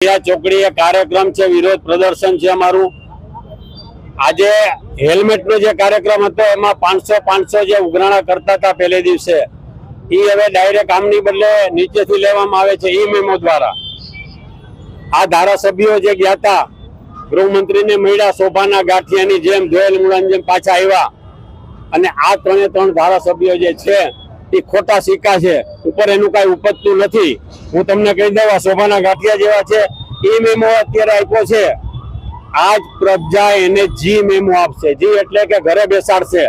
ચોકડીએ કાર્યક્રમ છે, વિરોધ પ્રદર્શન છે અમારું. આજે હેલ્મેટ નો જે કાર્યક્રમ હતો, એમાં પાંચસો પાંચસો જે ઉઘરાણા કરતા હતા પહેલે દિવસે એ હવે ડાયરેક્ટ આમની બદલે નીચેથી લેવામાં આવે છે, ઈ મેમો દ્વારા. આ ધારાસભ્યો જે ગયા હતા, ગૃહમંત્રીને મળ્યા, શોભાના ગાંઠિયાની જેમ, જોયેલ મુળાની જેમ પાછા આવ્યા. અને આ ત્રણે ત્રણ ધારાસભ્યો જે છે એ ખોટા સિક્કા છે. ઉપર એનું કઈ ઉપજતું નથી. હું તમને કહી દઉં, આ શોભાના ગાંઠિયા જેવા છે. એ મેમો અત્યારે આપ્યો છે. આજ પ્રજા એને જી મેમો આપશે. જી એટલે કે ઘરે બેસાડશે.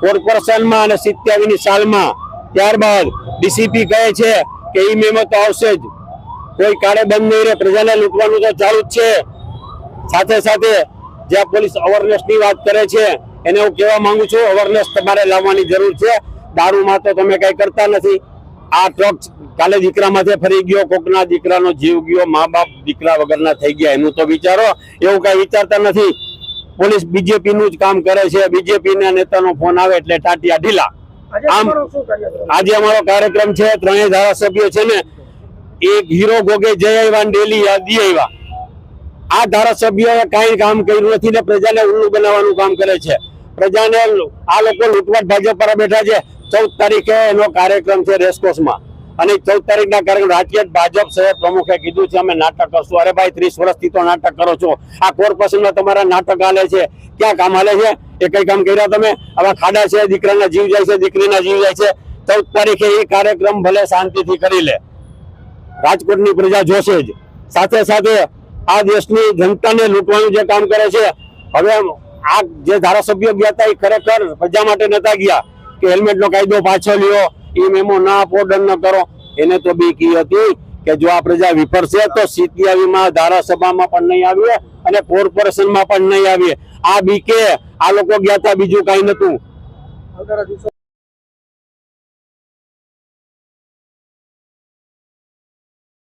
કોર્પોરેશનમાં અને સિત્યાવીની સાલમાં. ત્યારબાદ ડીસીપી કહે છે કે ઈ મેમો તો આવશે જ. કોઈ કાળે બંધ નહીં રહે. પ્રજાને લૂંટવાનું તો ચાલુ જ છે. સાથે સાથે જે પોલીસ અવેરનેસની વાત કરે છે, એને હું કહેવા માંગુ છું અવેરનેસ તમારે લાવવાની જરૂર છે. દારૂમાં તો તમે કઈ કરતા નથી. આ ટ્રક કાલે દીકરામાં ફરી ગયો કોકના દીકરાનો જીવ ગયો મા બાપ દીકરા વગરના થઈ ગયા. એનું તો વિચારો એવું કઈ વિચારતા નથી. પોલીસ બીજેપી નું જ કામ કરે છે. બીજેપી ના નેતાનો ફોન આવે એટલે ટાટિયા ઢીલા. આજે આમ આજે અમારો કાર્યક્રમ છે ત્રણેય ધારાસભ્યો છે ને એક હીરો ગોગે જય આવ્યા ડેલી યાદી આવ્યા આ ધારાસભ્યોએ કાંઈ કામ કર્યું નથી ને પ્રજાને ઉલ્લુ બનાવવાનું કામ કરે છે. પ્રજાને આ લોકો લૂંટવાટ ભાજપ પર બેઠા છે. ચૌદ તારીખે એનો કાર્યક્રમ છે રેસકોર્સમાં અને ચૌદ તારીખના કાર્યક્રમ રાજ્ય ભાજપ શહેર પ્રમુખે કીધું છે, અમે નાટક કરશું. અરે ભાઈ, ત્રીસ વર્ષથી તો નાટક કરો છો. આ કોર્પોરેશનમાં તમારા નાટક હાલે છે. ક્યાં કામ હાલે છે? એ કઈ કામ કર્યા તમે? આવા ખાડા છે, દીકરાના જીવ જાય છે, દીકરીના જીવ જાય છે. ચૌદ તારીખે એ કાર્યક્રમ ભલે શાંતિથી કરી લે. રાજકોટની પ્રજા જોશે જ. સાથે સાથે આ દેશની જનતાને લૂંટવાનું જે કામ કરે છે, હવે આ જે ધારાસભ્યો ગયા હતા એ ખરેખર પ્રજા માટે નતા ગયા. કે હેલ્મેટનો કાયદો પાછો લ્યો એ મેમો ના આપો કરો. એને તો બી કી હતી કે જો આ પ્રજા વિફરશે તો સિત્યાવીમાં ધારાસભામાં પણ નહીં આવીએ અને કોર્પોરેશનમાં પણ નહીં આવીએ. આ બીકે આ લોકો ગયા હતા બીજું કઈ દિવસો